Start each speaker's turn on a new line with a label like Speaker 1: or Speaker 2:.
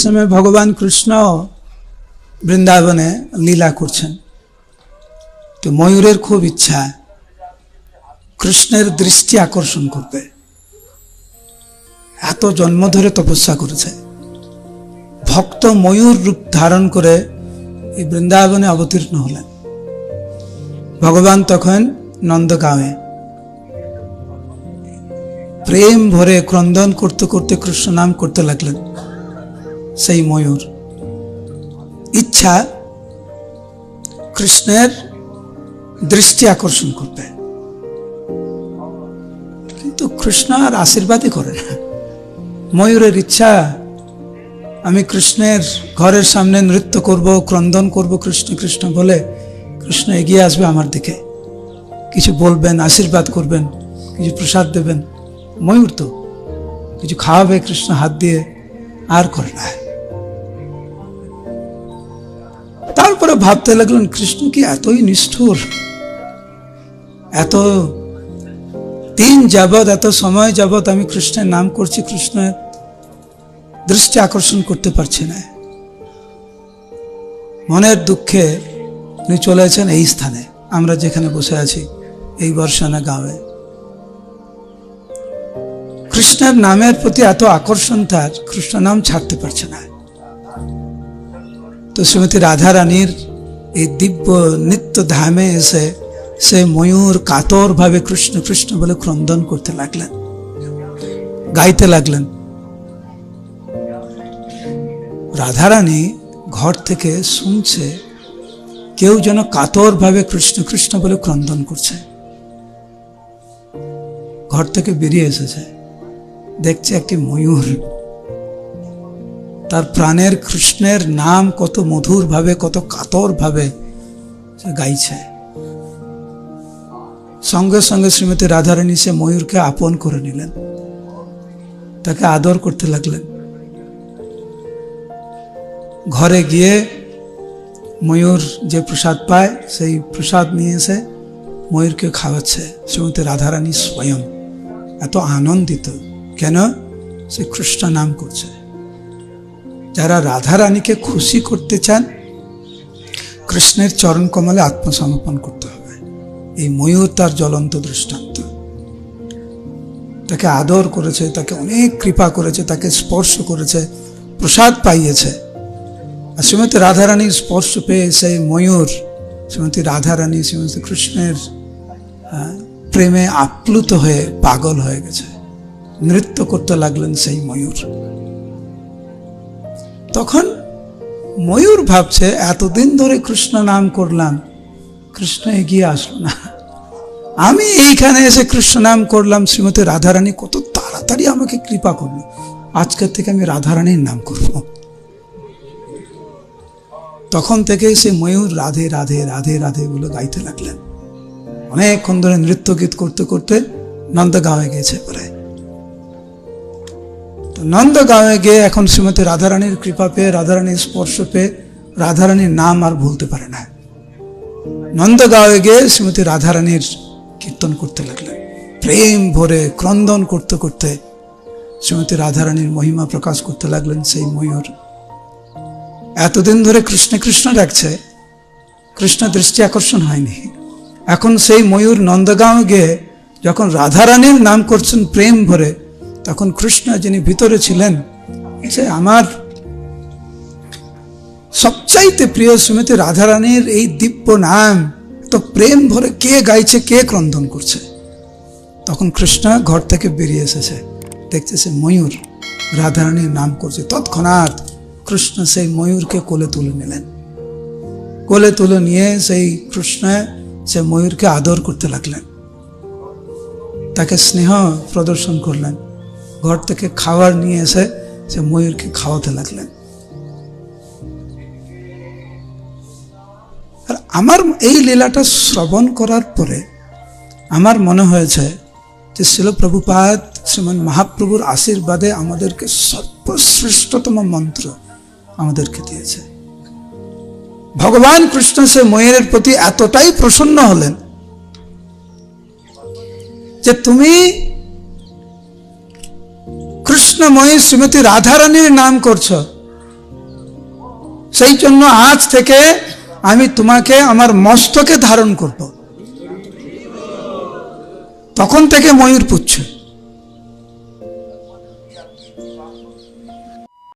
Speaker 1: সময় ভগবান কৃষ্ণ বৃন্দাবনে লীলা করছেন। তো ময়ূরের খুব ইচ্ছা, কৃষ্ণের দৃষ্টি আকর্ষণ করবে এত জন্ম ধরে তপস্যা করেছে। ভক্ত ময়ূর রূপ ধারণ করে এই বৃন্দাবনে অবতীর্ণ হলেন। ভগবান তখন নন্দগাঁওয়ে। প্রেম ভরে ক্রন্দন করতে করতে কৃষ্ণ নাম করতে লাগলেন। সেই ময়ূর। ইচ্ছা কৃষ্ণের দৃষ্টি আকর্ষণ করবে কিন্তু কৃষ্ণ আর আশীর্বাদই করে না। ময়ূরের ইচ্ছা, আমি কৃষ্ণের ঘরের সামনে নৃত্য করব, ক্রন্দন করব, কৃষ্ণ কৃষ্ণ বলে কৃষ্ণ এগিয়ে আসবে আমার দিকে। কিছু বলবেন, আশীর্বাদ করবেন, কিছু প্রসাদ দেবেন। ময়ূর তো কিছু খাওয়াবে, কৃষ্ণ হাত দিয়ে আর করে না। তারপরে ভাবতে লাগলেন, কৃষ্ণ কি এতই নিষ্ঠুর? এত দিন যাবৎ, এত সময় যাবৎ আমি কৃষ্ণের নাম করছি, কৃষ্ণের দৃষ্টি আকর্ষণ করতে পারছি না। মনের দুঃখে উনি চলেছেন এই স্থানে। আমরা যেখানে বসে আছি, এই বর্ষানা গাঁয়ে কৃষ্ণের নামের প্রতি এত আকর্ষণ তার কৃষ্ণ নাম ছাড়তে পারছে না। তো শ্রীমতী রাধা রানীর এই দিব্য নিত্য ধামে এসে সে ময়ূর কাতর ভাবে কৃষ্ণ কৃষ্ণ বলে ক্রন্দন করতে লাগলেন, গাইতে লাগলেন। রাধারানী ঘর থেকে শুনছে, কেউ যেন কাতর ভাবে কৃষ্ণ কৃষ্ণ বলে ক্রন্দন করছে। ঘর থেকে বেরিয়ে এসেছে, দেখছে একটি ময়ূর। তার প্রাণের কৃষ্ণের নাম কত মধুর ভাবে কত কাতর ভাবে সে গাইছে। সঙ্গে সঙ্গে শ্রীমতী রাধারানী সে ময়ূরকে আপন করে নিলেন। তাকে আদর করতে লাগলেন। ঘরে গিয়ে ময়ূর যে প্রসাদ পায়, সেই প্রসাদ নিয়ে এসে ময়ূরকে খাওয়াচ্ছে শ্রীমতী রাধারানী স্বয়ং। এত আনন্দিত। কেন? সে কৃষ্ণ নাম করছে। যারা রাধারানীকে খুশি করতে চান, কৃষ্ণের চরণ কমলে আত্মসমর্পণ করতে হবে। এই ময়ূর তার জ্বলন্ত দৃষ্টান্ত। তাকে আদর করেছে, তাকে অনেক কৃপা করেছে, তাকে স্পর্শ করেছে, প্রসাদ পাইয়েছে। আর শ্রীমতী রাধারানীর স্পর্শ পেয়ে সেই ময়ূর, শ্রীমতী রাধারানী, শ্রীমতী কৃষ্ণের প্রেমে আপ্লুত হয়ে পাগল হয়ে গেছে। নৃত্য করতে লাগলেন সেই ময়ূর। তখন ময়ূর ভাবছে, এতদিন ধরে কৃষ্ণ নাম করলাম, কৃষ্ণ এগিয়ে আসলো না। আমি এইখানে এসে কৃষ্ণ নাম করলাম, শ্রীমতী রাধারানী কত তাড়াতাড়ি আমাকে কৃপা করল। আজকের থেকে আমি রাধারানীর নাম করব। তখন থেকে সে ময়ূর রাধে রাধে রাধে রাধে বলে গাইতে লাগলেন। অনেকক্ষণ ধরে নৃত্য গীত করতে করতে নন্দগাঁওয়ে গেছে পরে তো নন্দগাঁওয়ে গিয়ে এখন শ্রীমতী রাধারানীর কৃপা পেয়ে, রাধারানীর স্পর্শ পেয়ে, রাধারানীর নাম আর ভুলতে পারে না। নন্দগাঁওয়ে গিয়ে শ্রীমতী রাধারানীর কীর্তন করতে লাগলেন। প্রেম ভরে ক্রন্দন করতে করতে শ্রীমতী রাধারানীর মহিমা প্রকাশ করতে লাগলেন সেই ময়ূর। এতদিন ধরে কৃষ্ণ কৃষ্ণ ডাকছে, কৃষ্ণ দৃষ্টি আকর্ষণ হয়নি। এখন সেই ময়ূর নন্দগাঁও গিয়ে যখন রাধারানীর নাম করছেন, প্রেম ভরে তখন কৃষ্ণ যিনি ভিতরে ছিলেন যে আমার সবচাইতে প্রিয় শ্রীমতী রাধারানীর এই দিব্য নাম তো প্রেম ভরে কে গাইছে, কে ক্রন্দন করছে। তখন কৃষ্ণ ঘর থেকে বেরিয়ে এসেছে, দেখতেছে ময়ূর রাধারানীর নাম করছে। তৎক্ষণাৎ কৃষ্ণ সেই ময়ূরকে কোলে তুলে নিলেন। কোলে তুলে নিয়ে সেই কৃষ্ণ সে ময়ূরকে আদর করতে লাগলেন। তাকে স্নেহ প্রদর্শন করলেন। ঘর থেকে খাবার নিয়ে এসে সে ময়ূরকে খাওয়াতে লাগলেন। আর আমার এই লীলাটা শ্রবণ করার পরে আমার মনে হয়েছে যে শিল প্রভুপাদ শ্রীমান মহাপ্রভুর আশীর্বাদে আমাদেরকে সর্বশ্রেষ্ঠতম মন্ত্র আমাদেরকে দিয়েছে। ভগবান কৃষ্ণ সে ময়ূরের প্রতি এতটাই প্রসন্ন হলেন যে তুমি কৃষ্ণময়ী শ্রীমতী রাধারানীর নাম করছ। সেই জন্য আজ থেকে আমি তোমাকে আমার মস্তকে ধারণ করব। তখন থেকে ময়ূর পুচ্ছ।